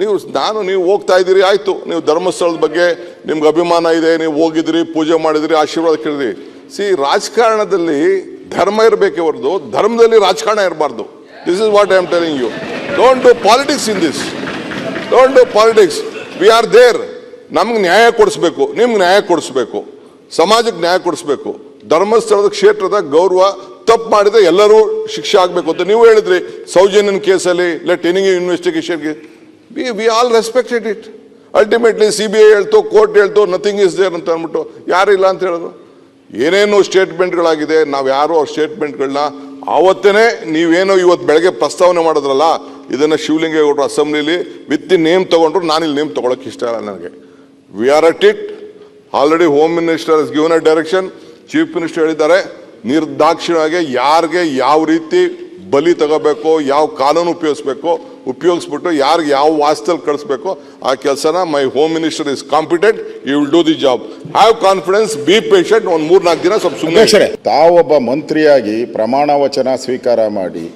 ನೀವು, ನಾನು, ನೀವು ಹೋಗ್ತಾ ಇದ್ದೀರಿ, ಆಯಿತು. ನೀವು ಧರ್ಮಸ್ಥಳದ ಬಗ್ಗೆ ನಿಮ್ಗೆ ಅಭಿಮಾನ ಇದೆ, ನೀವು ಹೋಗಿದ್ರಿ, ಪೂಜೆ ಮಾಡಿದ್ರಿ, ಆಶೀರ್ವಾದ ಕೇಳಿದ್ರಿ. ಸಿ ರಾಜಕಾರಣದಲ್ಲಿ ಧರ್ಮ ಇರಬೇಕೆ ಹೊರತು, ಧರ್ಮದಲ್ಲಿ ರಾಜಕಾರಣ ಇರಬಾರ್ದು. This is what I am telling you don't do politics in this don't do politics we are there ನಮ್ಗೆ ನ್ಯಾಯ ಕೊಡಿಸ್ಬೇಕು. ನಿಮ್ಗೆ ನ್ಯಾಯ ಕೊಡಿಸ್ಬೇಕು. ಸಮಾಜಕ್ಕೆ ನ್ಯಾಯ ಕೊಡಿಸ್ಬೇಕು. ಧರ್ಮಸ್ಥಳದ ಕ್ಷೇತ್ರದ ಗೌರವ ತಪ್ಪು ಮಾಡಿದ್ರೆ ಎಲ್ಲರೂ ಶಿಕ್ಷೆ ಆಗಬೇಕು ಅಂತ ನೀವು ಹೇಳಿದ್ರಿ. ಸೌಜನ್ಯನ ಕೇಸಲ್ಲಿ let anything ಇನ್ವೆಸ್ಟಿಗೇಷನ್ಗೆ we we all respected it ultimately C B I ಹೇಳ್ತು ಕೋರ್ಟ್ ಹೇಳ್ತು ನಥಿಂಗ್ ಇಸ್ ದೇರ್ ಅಂತ ಅಂದ್ಬಿಟ್ಟು ಯಾರಿಲ್ಲ ಅಂತ ಹೇಳೋದು? ಏನೇನು ಸ್ಟೇಟ್ಮೆಂಟ್ಗಳಾಗಿದೆ ನಾವು ಯಾರು ಅವ್ರ ಸ್ಟೇಟ್ಮೆಂಟ್ಗಳನ್ನ ಆವತ್ತೇ ನೀವೇನೋ ಇವತ್ತು ಬೆಳಗ್ಗೆ ಪ್ರಸ್ತಾವನೆ ಮಾಡಿದ್ರಲ್ಲ ಶಿವಲಿಂಗ ಶಿವಲಿಂಗೇಗೌಡರು ಅಸೆಂಬ್ಲಿಲಿ ವಿತ್ ನೇಮ್ ತೊಗೊಂಡ್ರು ನಾನು ಇಲ್ಲಿ ನೇಮ್ ತೊಗೊಳಕ್ಕೆ ಇಷ್ಟ ಇಲ್ಲ ನನಗೆ. We are at it already home minister is given a direction chief minister ಹೇಳಿದ್ದಾರೆ, ನಿರ್ದಾಕ್ಷಿಣ್ಯವಾಗಿ ಯಾರಿಗೆ ಯಾವ ರೀತಿ ಬಲಿ ತಗೋಬೇಕು, ಯಾವ ಕಾನೂನು ಉಪಯೋಗಿಸ್ಬೇಕು ಉಪಯೋಗಿಸ್ಬಿಟ್ಟು ಯಾರಿಗೆ ಯಾವ ವಾಸ್ತಲ್ಲಿ ಕಳಿಸ್ಬೇಕೋ ಆ ಕೆಲಸನ my home minister is competent you will do the job have confidence be patient ಒಂದು ಮೂರು ನಾಲ್ಕು ದಿನ ಸ್ವಲ್ಪ ಸುಮ್ಮನೆ ತಾವೊಬ್ಬ ಮಂತ್ರಿಯಾಗಿ ಪ್ರಮಾಣ ವಚನ ಸ್ವೀಕಾರ ಮಾಡಿ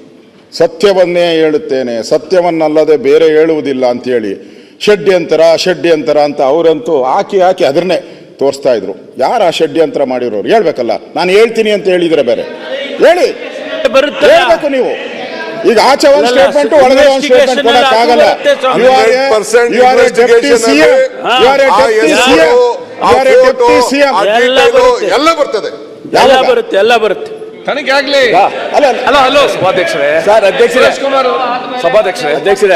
ಸತ್ಯವನ್ನೇ ಹೇಳುತ್ತೇನೆ ಸತ್ಯವನ್ನಲ್ಲದೆ ಬೇರೆ ಹೇಳುವುದಿಲ್ಲ ಅಂತೇಳಿ ಷಡ್ಯಂತರ ಷಡ್ಯಂತರ ಅಂತ ಅವರಂತೂ ಹಾಕಿ ಹಾಕಿ ಅದನ್ನೇ ತೋರಿಸ್ತಾ ಇದ್ರು. ಯಾರು ಆ ಷಡ್ಯಂತರ ಮಾಡಿರೋರು? ಹೇಳ್ಬೇಕಲ್ಲ ನಾನು ಹೇಳ್ತೀನಿ ಅಂತ ಹೇಳಿದ್ರೆ ಬೇರೆ. ಹೇಳಿ ಬರುತ್ತೆ ಹೇಳ್ಬೇಕು ನೀವು. ಈಗ ಆಚೆ ಒಂದು ಸ್ಟೇಟ್ಮೆಂಟ್ ಒಳಗಡೆ ಒಂದು ಸ್ಟೇಟ್ಮೆಂಟ್ ಕೊಡಕ್ ಆಗಲ್ಲ you are a You are a 100% you you are a deputy CM. ಅಲ್ಲಿ You are a ಆ deputy ಹೆಸರು, CM. ಆ You are a photo, deputy CM. ಆ ಎಲ್ಲ ಬರುತ್ತೆ. ಎಲ್ಲ ಬರ್ತದೆ. ಎಲ್ಲ ಬರುತ್ತೆ ಎಲ್ಲ ಬರುತ್ತೆ. ತನಿಖೆ ಆಗ್ಲಿ. ಅಲ್ಲ ಅಲ್ಲ ಹಲೋ ಹಲೋ ಸಭಾಧ್ಯಕ್ಷರೇ. ಸರ್ ಅಧ್ಯಕ್ಷರೇ. ಸಭಾಧ್ಯಕ್ಷರೇ ಅಧ್ಯಕ್ಷರೇ.